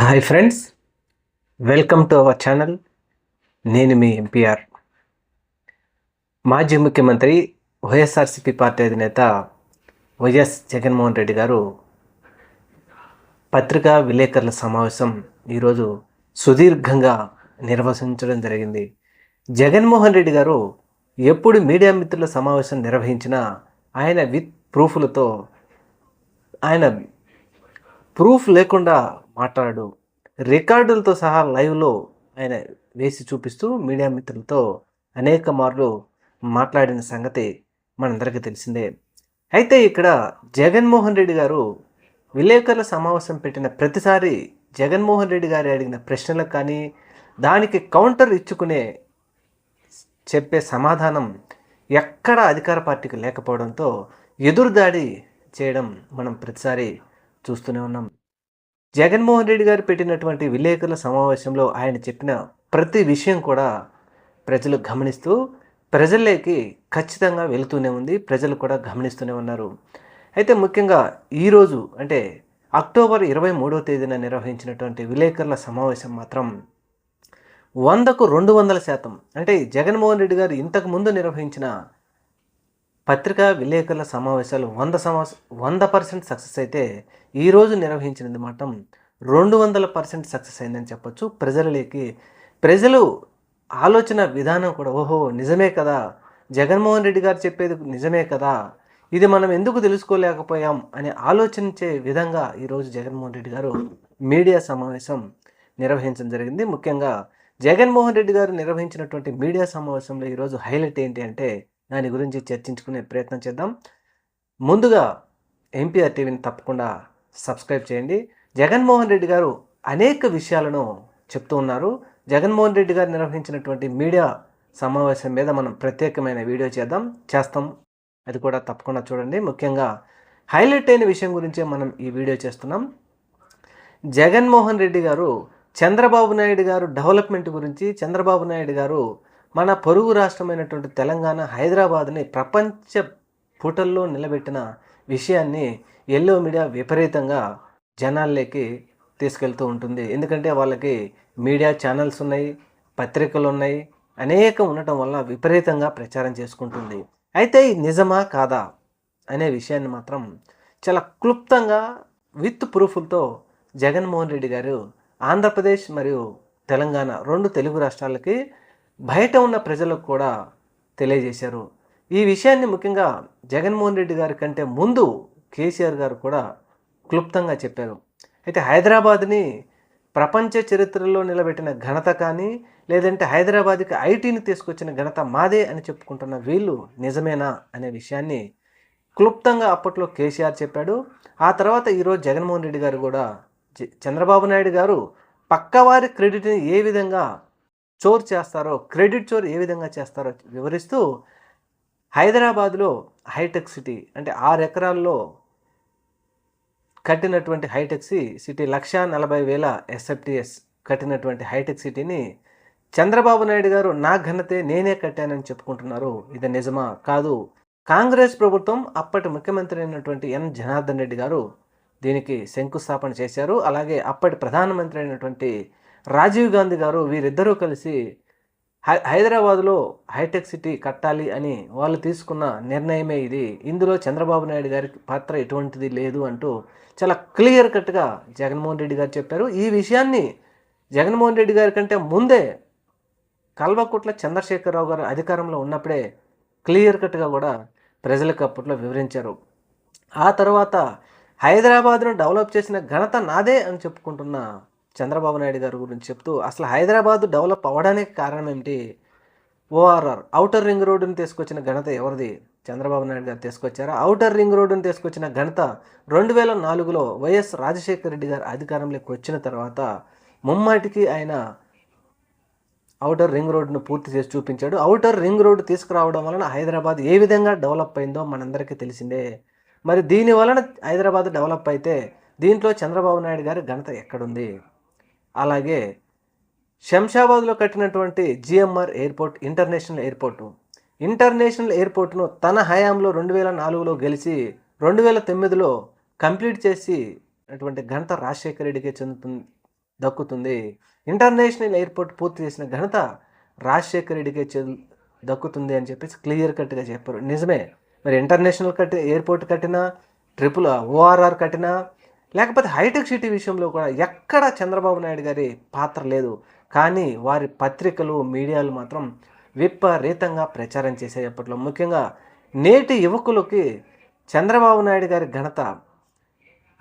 Hi friends welcome to our channel. నేను మీ MPR మాజీ ముఖ్యమంత్రి వైఎస్ఆర్సీపీ పార్టీ అధినేత వైఎస్ జగన్మోహన్ రెడ్డి గారు పత్రికా విలేకరుల సమావేశం ఈరోజు సుదీర్ఘంగా నిర్వహించడం జరిగింది. జగన్మోహన్ రెడ్డి గారు ఎప్పుడు మీడియా మిత్రుల సమావేశం నిర్వహించినా ఆయన విత్ ప్రూఫ్లతో ఆయన ప్రూఫ్ లేకుండా మాట్లాడు. రికార్డులతో సహా లైవ్లో ఆయన వేసి చూపిస్తూ మీడియా మిత్రులతో అనేక మార్లు మాట్లాడిన సంగతి మనందరికీ తెలిసిందే. అయితే ఇక్కడ జగన్మోహన్ రెడ్డి గారు విలేకరుల సమావేశం పెట్టిన ప్రతిసారి జగన్మోహన్ రెడ్డి గారు అడిగిన ప్రశ్నలకు కానీ దానికి కౌంటర్ ఇచ్చుకునే చెప్పే సమాధానం ఎక్కడ అధికార పార్టీకి లేకపోవడంతో ఎదురుదాడి చేయడం మనం ప్రతిసారి చూస్తూనే ఉన్నాం. జగన్మోహన్ రెడ్డి గారు పెట్టినటువంటి విలేకరుల సమావేశంలో ఆయన చెప్పిన ప్రతి విషయం కూడా ప్రజలు గమనిస్తూ ప్రజల్లోకి ఖచ్చితంగా వెళుతూనే ఉంది. ప్రజలు కూడా గమనిస్తూనే ఉన్నారు. అయితే ముఖ్యంగా ఈరోజు అంటే అక్టోబర్ ఇరవై మూడవ తేదీన నిర్వహించినటువంటి విలేకరుల సమావేశం మాత్రం వందకు రెండు వందల శాతం అంటే జగన్మోహన్ రెడ్డి గారు ఇంతకు ముందు నిర్వహించిన పత్రికా విలేకరుల సమావేశాలు వంద సమావేశ వంద పర్సెంట్ సక్సెస్ అయితే ఈరోజు నిర్వహించినది మాత్రం రెండు వందల పర్సెంట్ సక్సెస్ అయిందని చెప్పొచ్చు. ప్రజలకి ప్రజలు ఆలోచన విధానం కూడా ఓహో నిజమే కదా. జగన్మోహన్ రెడ్డి గారు చెప్పేది నిజమే కదా. ఇది మనం ఎందుకు తెలుసుకోలేకపోయాం అని ఆలోచించే విధంగా ఈరోజు జగన్మోహన్ రెడ్డి గారు మీడియా సమావేశం నిర్వహించడం జరిగింది. ముఖ్యంగా జగన్మోహన్ రెడ్డి గారు నిర్వహించినటువంటి మీడియా సమావేశంలో ఈరోజు హైలైట్ ఏంటి అంటే దాని గురించి చర్చించుకునే ప్రయత్నం చేద్దాం. ముందుగా ఎంపీఆర్ టీవీని తప్పకుండా సబ్స్క్రైబ్ చేయండి. జగన్మోహన్ రెడ్డి గారు అనేక విషయాలను చెప్తూ ఉన్నారు. జగన్మోహన్ రెడ్డి గారు నిర్వహించినటువంటి మీడియా సమావేశం మీద మనం ప్రత్యేకమైన వీడియో చేద్దాం. చేస్తాం. అది కూడా తప్పకుండా చూడండి. ముఖ్యంగా హైలైట్ అయిన విషయం గురించే మనం ఈ వీడియో చేస్తున్నాం. జగన్మోహన్ రెడ్డి గారు చంద్రబాబు నాయుడు గారు డెవలప్మెంట్ గురించి చంద్రబాబు నాయుడు గారు మన పొరుగు రాష్ట్రమైనటువంటి తెలంగాణ హైదరాబాద్ని ప్రపంచ పుటల్లో నిలబెట్టిన విషయాన్ని ఎల్లో మీడియా విపరీతంగా జనాల్లోకి తీసుకెళ్తూ ఉంటుంది. ఎందుకంటే వాళ్ళకి మీడియా ఛానల్స్ ఉన్నాయి పత్రికలు ఉన్నాయి అనేకం ఉండటం వల్ల విపరీతంగా ప్రచారం చేసుకుంటుంది. అయితే ఇది నిజమా కాదా అనే విషయాన్ని మాత్రం చాలా క్లుప్తంగా విత్ ప్రూఫ్లతో జగన్మోహన్ రెడ్డి గారు ఆంధ్రప్రదేశ్ మరియు తెలంగాణ రెండు తెలుగు రాష్ట్రాలకి బయట ఉన్న ప్రజలకు కూడా తెలియజేశారు. ఈ విషయాన్ని ముఖ్యంగా జగన్మోహన్ రెడ్డి గారి కంటే ముందు కేసీఆర్ గారు కూడా క్లుప్తంగా చెప్పారు. అయితే హైదరాబాద్ని ప్రపంచ చరిత్రలో నిలబెట్టిన ఘనత కానీ లేదంటే హైదరాబాద్కి ఐటీని తీసుకొచ్చిన ఘనత మాదే అని చెప్పుకుంటున్న వీళ్ళు నిజమేనా అనే విషయాన్ని క్లుప్తంగా అప్పట్లో కేసీఆర్ చెప్పాడు. ఆ తర్వాత ఈరోజు జగన్మోహన్ రెడ్డి గారు కూడా చంద్రబాబు నాయుడు గారు పక్కవారి క్రెడిట్ని ఏ విధంగా చోర్ చేస్తారో క్రెడిట్ చోర్ ఏ విధంగా చేస్తారో వివరిస్తూ హైదరాబాద్లో హైటెక్ సిటీ అంటే ఆరు ఎకరాల్లో కట్టినటువంటి హైటెక్ సి- సిటీ లక్ష నలభై వేల ఎస్ఎఫ్టిఎస్ కట్టినటువంటి హైటెక్ సిటీని చంద్రబాబు నాయుడు గారు నా ఘనతే నేనే కట్టానని చెప్పుకుంటున్నారు. ఇది నిజమా? కాదు. కాంగ్రెస్ ప్రభుత్వం అప్పటి ముఖ్యమంత్రి అయినటువంటి ఎన్. జనార్దన్ రెడ్డి గారు దీనికి శంకుస్థాపన చేశారు. అలాగే అప్పటి ప్రధానమంత్రి అయినటువంటి రాజీవ్ గాంధీ గారు వీరిద్దరూ కలిసి హై హైదరాబాద్లో హైటెక్ సిటీ కట్టాలి అని వాళ్ళు తీసుకున్న నిర్ణయమే ఇది. ఇందులో చంద్రబాబు నాయుడు గారి పాత్ర ఎటువంటిది లేదు అంటూ చాలా క్లియర్ కట్గా జగన్మోహన్ రెడ్డి గారు చెప్పారు. ఈ విషయాన్ని జగన్మోహన్ రెడ్డి గారి కంటే ముందే కల్వకుట్ల చంద్రశేఖరరావు గారు అధికారంలో ఉన్నప్పుడే క్లియర్ కట్గా కూడా ప్రజలకు అప్పట్లో వివరించారు. ఆ తర్వాత హైదరాబాద్ను డెవలప్ చేసిన ఘనత నాదే అని చెప్పుకుంటున్న చంద్రబాబు నాయుడు గారి గురించి చెప్తూ అసలు హైదరాబాద్ డెవలప్ అవ్వడానికి కారణం ఏమిటి? ఓఆర్ఆర్ ఔటర్ రింగ్ రోడ్డుని తీసుకొచ్చిన ఘనత ఎవరిది? చంద్రబాబు నాయుడు గారు తీసుకొచ్చారా? ఔటర్ రింగ్ రోడ్డుని తీసుకొచ్చిన ఘనత రెండు వేల నాలుగులో వైఎస్ రాజశేఖర రెడ్డి గారు అధికారంలోకి వచ్చిన తర్వాత ముమ్మాటికి ఆయన ఔటర్ రింగ్ రోడ్ను పూర్తి చేసి చూపించాడు. ఔటర్ రింగ్ రోడ్డు తీసుకురావడం వలన హైదరాబాద్ ఏ విధంగా డెవలప్ అయిందో మనందరికీ తెలిసిందే. మరి దీని వలన హైదరాబాద్ డెవలప్ అయితే దీంట్లో చంద్రబాబు నాయుడు గారి ఘనత ఎక్కడుంది? అలాగే శంషాబాద్లో కట్టినటువంటి GMR airport international airport. International ఎయిర్పోర్ట్ను తన హయాంలో రెండు వేల నాలుగులో గెలిచి రెండు వేల తొమ్మిదిలో కంప్లీట్ చేసి అటువంటి ఘనత రాజశేఖర రెడ్డికే చెందుతుంది దక్కుతుంది. ఇంటర్నేషనల్ ఎయిర్పోర్ట్ పూర్తి చేసిన ఘనత రాజశేఖర రెడ్డికే చెల్ దక్కుతుంది అని చెప్పేసి క్లియర్ కట్గా చెప్పారు. నిజమే. మరి ఇంటర్నేషనల్ కట్టి ఎయిర్పోర్ట్ కట్టినా ట్రిపుల్ ఓఆర్ఆర్ కట్టినా లేకపోతే హైటెక్ సిటీ విషయంలో కూడా ఎక్కడ చంద్రబాబు నాయుడు గారి పాత్ర లేదు. కానీ వారి పత్రికలు మీడియాలు మాత్రం విపరీతంగా ప్రచారం చేసే అప్పట్లో. ముఖ్యంగా నేటి యువకులకి చంద్రబాబు నాయుడు గారి ఘనత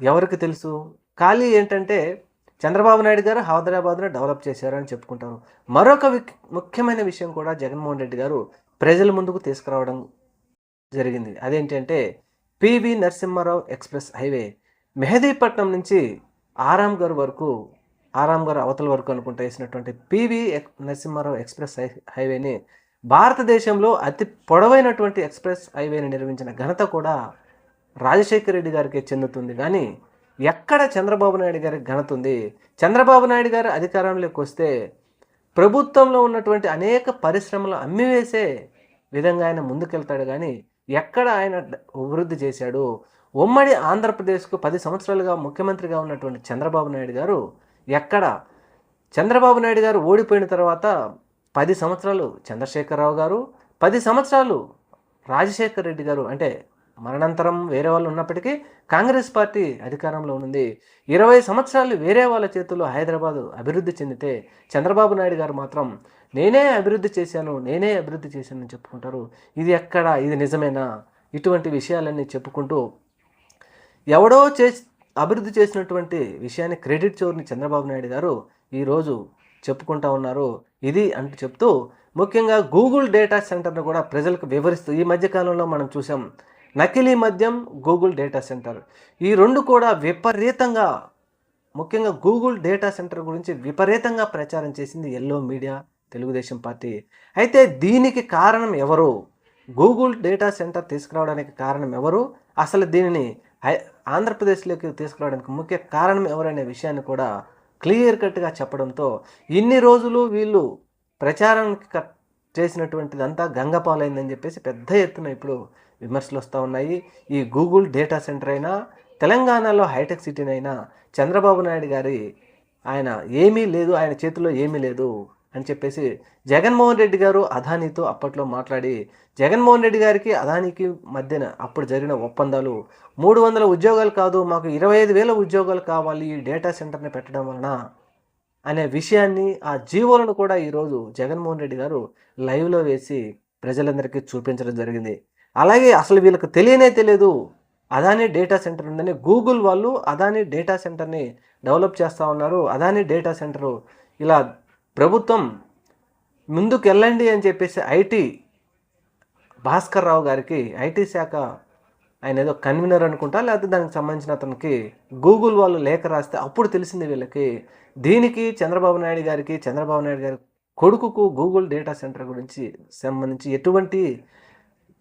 ఎవరికి తెలుసు? ఖాళీ ఏంటంటే చంద్రబాబు నాయుడు గారు హైదరాబాద్ను డెవలప్ చేశారని చెప్పుకుంటారు. మరొక ముఖ్యమైన విషయం కూడా జగన్మోహన్ రెడ్డి గారు ప్రజల ముందుకు తీసుకురావడం జరిగింది. అదేంటంటే PV Narasimha Rao express highway. Mehdipatnam నుంచి ఆరాంఘర్ వరకు ఆరాంఘర్ అవతల వరకు అనుకుంటా వేసినటువంటి పివి నరసింహారావు ఎక్స్ప్రెస్ హై- హైవేని భారతదేశంలో అతి పొడవైనటువంటి ఎక్స్ప్రెస్ హైవేని నిర్మించిన ఘనత కూడా రాజశేఖర రెడ్డి గారికి చెందుతుంది. కానీ ఎక్కడ చంద్రబాబు నాయుడు గారికి ఘనత ఉంది? చంద్రబాబు నాయుడు గారు అధికారంలోకి వస్తే ప్రభుత్వంలో ఉన్నటువంటి అనేక పరిశ్రమలు అమ్మివేసే విధంగా ఆయన ముందుకెళ్తాడు. కానీ ఎక్కడ ఆయన అభివృద్ధి చేశాడు? ఉమ్మడి ఆంధ్రప్రదేశ్కు పది సంవత్సరాలుగా ముఖ్యమంత్రిగా ఉన్నటువంటి చంద్రబాబు నాయుడు గారు ఎక్కడ? చంద్రబాబు నాయుడు గారు ఓడిపోయిన తర్వాత పది సంవత్సరాలు చంద్రశేఖరరావు గారు పది సంవత్సరాలు రాజశేఖర్ రెడ్డి గారు అంటే మరణాంతరం వేరే వాళ్ళు ఉన్నప్పటికీ కాంగ్రెస్ పార్టీ అధికారంలో ఉంది. ఇరవై సంవత్సరాలు వేరే వాళ్ళ చేతుల్లో హైదరాబాదు అభివృద్ధి చెందితే చంద్రబాబు నాయుడు గారు మాత్రం నేనే అభివృద్ధి చేశాను నేనే అభివృద్ధి చేశాను అని చెప్పుకుంటారు. ఇది ఎక్కడ? ఇది నిజమేనా? ఇటువంటి విషయాలన్నీ చెప్పుకుంటూ ఎవడో చేసి అభివృద్ధి చేసినటువంటి విషయాన్ని క్రెడిట్ చోరుని చంద్రబాబు నాయుడు గారు ఈరోజు చెప్పుకుంటా ఉన్నారు. ఇది అంటూ చెప్తూ ముఖ్యంగా గూగుల్ డేటా సెంటర్ను కూడా ప్రజలకు వివరిస్తూ ఈ మధ్య కాలంలో మనం చూసాం. నకిలీ మద్యం గూగుల్ డేటా సెంటర్. ఈ రెండు కూడా విపరీతంగా ముఖ్యంగా గూగుల్ డేటా సెంటర్ గురించి విపరీతంగా ప్రచారం చేసింది ఎల్లో మీడియా తెలుగుదేశం పార్టీ. అయితే దీనికి కారణం ఎవరు? గూగుల్ డేటా సెంటర్ తీసుకురావడానికి కారణం ఎవరు? అసలు దీనిని ఆంధ్రప్రదేశ్లోకి తీసుకురావడానికి ముఖ్య కారణం ఎవరనే విషయాన్ని కూడా క్లియర్ కట్గా చెప్పడంతో ఇన్ని రోజులు వీళ్ళు ప్రచారానికి కట్ చేసినటువంటిదంతా గంగపాలైందని చెప్పేసి పెద్ద ఎత్తున ఇప్పుడు విమర్శలు వస్తూ ఉన్నాయి. ఈ గూగుల్ డేటా సెంటర్ అయినా తెలంగాణలో హైటెక్ సిటీనైనా చంద్రబాబు నాయుడు గారి ఆయన ఏమీ లేదు ఆయన చేతిలో ఏమీ లేదు. అని చెప్పేసి జగన్మోహన్ రెడ్డి గారు అదానీతో అప్పట్లో మాట్లాడి జగన్మోహన్ రెడ్డి గారికి అదానికి మధ్యన అప్పుడు జరిగిన ఒప్పందాలు మూడు వందల ఉద్యోగాలు కాదు మాకు ఇరవై ఐదు వేల ఉద్యోగాలు కావాలి ఈ డేటా సెంటర్ని పెట్టడం వలన అనే విషయాన్ని ఆ జీవోలను కూడా ఈరోజు జగన్మోహన్ రెడ్డి గారు లైవ్లో వేసి ప్రజలందరికీ చూపించడం జరిగింది. అలాగే అసలు వీళ్ళకి తెలియనే తెలియదు. అదానీ డేటా సెంటర్ ఉందని గూగుల్ వాళ్ళు అదానీ డేటా సెంటర్ని డెవలప్ చేస్తూ ఉన్నారు. అదానీ డేటా సెంటరు ఇలా ప్రభుత్వం ముందుకు వెళ్ళండి అని చెప్పేసి ఐటీ భాస్కర్ రావు గారికి ఐటీ శాఖ ఆయన ఏదో కన్వీనర్ అనుకుంటా లేకపోతే దానికి సంబంధించిన అతనికి గూగుల్ వాళ్ళు లేఖ రాస్తే అప్పుడు తెలిసింది వీళ్ళకి దీనికి చంద్రబాబు నాయుడు గారికి చంద్రబాబు నాయుడు గారి కొడుకుకు గూగుల్ డేటా సెంటర్ గురించి సంబంధించి ఎటువంటి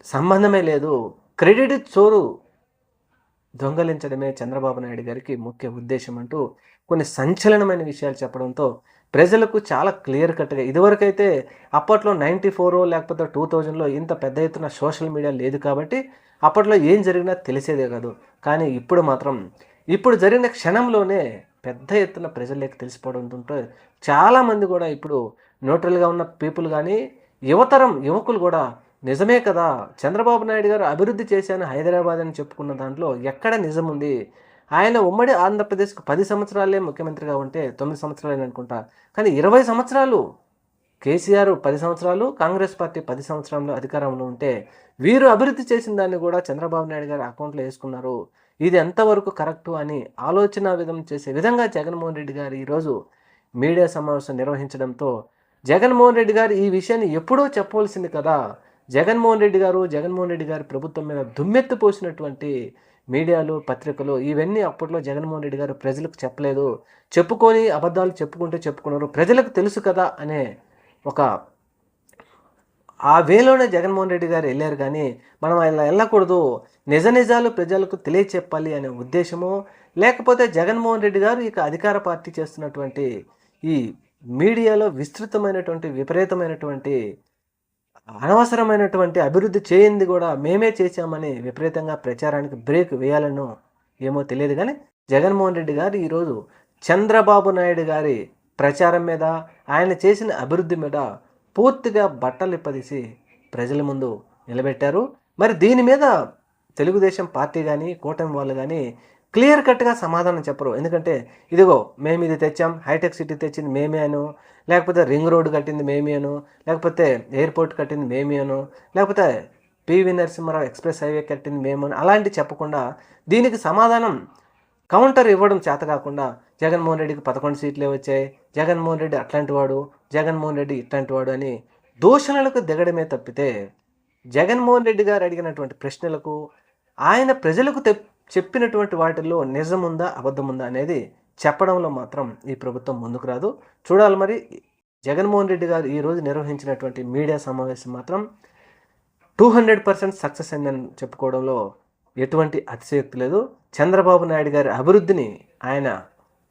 సంబంధమే లేదు. క్రెడిట్ చోరు దొంగలించడమే చంద్రబాబు నాయుడు గారికి ముఖ్య ఉద్దేశం అంటూ కొన్ని సంచలనమైన విషయాలు చెప్పడంతో ప్రజలకు చాలా క్లియర్ కట్గా ఇదివరకైతే అప్పట్లో నైంటీ ఫోరో లేకపోతే టూ థౌజండ్లో ఇంత పెద్ద ఎత్తున సోషల్ మీడియా లేదు కాబట్టి అప్పట్లో ఏం జరిగినా తెలిసేదే కాదు. కానీ ఇప్పుడు మాత్రం ఇప్పుడు జరిగిన క్షణంలోనే పెద్ద ఎత్తున ప్రజలకు తెలిసిపోవడంతో చాలామంది కూడా ఇప్పుడు న్యూట్రల్గా ఉన్న పీపుల్ కానీ యువతరం యువకులు కూడా నిజమే కదా చంద్రబాబు నాయుడు గారు అభివృద్ధి చేశాను హైదరాబాద్ అని చెప్పుకున్న దాంట్లో ఎక్కడ నిజం ఉంది ఆయన ఉమ్మడి ఆంధ్రప్రదేశ్కు పది సంవత్సరాలే ముఖ్యమంత్రిగా ఉంటే తొమ్మిది సంవత్సరాలు అనుకుంటా. కానీ ఇరవై సంవత్సరాలు కేసీఆర్ పది సంవత్సరాలు కాంగ్రెస్ పార్టీ పది సంవత్సరాలు అధికారంలో ఉంటే వీరు అభివృద్ధి చేసిన దాన్ని కూడా చంద్రబాబు నాయుడు గారి అకౌంట్లో వేసుకున్నారు. ఇది ఎంతవరకు కరెక్టు అని ఆలోచన విధం చేసే విధంగా జగన్మోహన్ రెడ్డి గారు ఈరోజు మీడియా సమావేశం నిర్వహించడంతో జగన్మోహన్ రెడ్డి గారు ఈ విషయాన్ని ఎప్పుడో చెప్పవలసింది కదా. జగన్మోహన్ రెడ్డి గారు జగన్మోహన్ రెడ్డి గారి ప్రభుత్వం మీద దుమ్మెత్తు పోసినటువంటి మీడియాలు పత్రికలు ఇవన్నీ అప్పట్లో జగన్మోహన్ రెడ్డి గారు ప్రజలకు చెప్పలేదు. చెప్పుకొని అబద్ధాలు చెప్పుకుంటే చెప్పుకున్నారు. ప్రజలకు తెలుసు కదా అనే ఒక ఆ వేలోనే జగన్మోహన్ రెడ్డి గారు వెళ్ళారు కానీ మనం ఇలా వెళ్ళకూడదు. నిజ నిజాలు ప్రజలకు తెలియచెప్పాలి అనే ఉద్దేశము లేకపోతే జగన్మోహన్ రెడ్డి గారు ఇక అధికార పార్టీ చేస్తున్నటువంటి ఈ మీడియాలో విస్తృతమైనటువంటి విపరీతమైనటువంటి అనవసరమైనటువంటి అభివృద్ధి చేయింది కూడా మేమే చేశామని విపరీతంగా ప్రచారానికి బ్రేక్ వేయాలనో ఏమో తెలియదు కానీ జగన్మోహన్ రెడ్డి గారు ఈరోజు చంద్రబాబు నాయుడు గారి ప్రచారం మీద ఆయన చేసిన అభివృద్ధి మీద పూర్తిగా బట్టలు ఇప్పదీసి ప్రజల ముందు నిలబెట్టారు. మరి దీని మీద తెలుగుదేశం పార్టీ కానీ కూటమి వాళ్ళు కానీ క్లియర్ కట్గా సమాధానం చెప్పరు. ఎందుకంటే ఇదిగో మేము ఇది తెచ్చాం హైటెక్ సిటీ తెచ్చింది మేమే అను లేకపోతే రింగ్ రోడ్ కట్టింది మేమే అను లేకపోతే ఎయిర్పోర్ట్ కట్టింది మేమే అను లేకపోతే పివి నరసింహారావు ఎక్స్ప్రెస్ హైవే కట్టింది మేమని అలాంటి చెప్పకుండా దీనికి సమాధానం కౌంటర్ ఇవ్వడం చేత కాకుండా జగన్మోహన్ రెడ్డికి పదకొండు సీట్లే వచ్చాయి. జగన్మోహన్ రెడ్డి అట్లాంటి వాడు జగన్మోహన్ రెడ్డి ఇట్లాంటి వాడు అని దూషణలకు దిగడమే తప్పితే జగన్మోహన్ రెడ్డి గారు అడిగినటువంటి ప్రశ్నలకు ఆయన ప్రజలకు తెప్ చెప్పినటువంటి వాటిల్లో నిజముందా అబద్ధముందా అనేది చెప్పడంలో మాత్రం ఈ ప్రభుత్వం ముందుకు రాదు. చూడాలి మరి జగన్మోహన్ రెడ్డి గారు ఈరోజు నిర్వహించినటువంటి మీడియా సమావేశం మాత్రం టూ హండ్రెడ్ పర్సెంట్ సక్సెస్ అయిందని చెప్పుకోవడంలో ఎటువంటి అతిశయోక్తి లేదు. చంద్రబాబు నాయుడు గారి అభివృద్ధిని ఆయన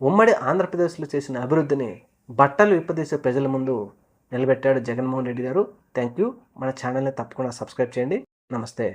ఉమ్మడి ఆంధ్రప్రదేశ్లో చేసిన అభివృద్ధిని బట్టలు విప్పదీసే ప్రజల ముందు నిలబెట్టాడు జగన్మోహన్ రెడ్డి గారు. Thank you. మన ఛానల్ని తప్పకుండా సబ్స్క్రైబ్ చేయండి. నమస్తే.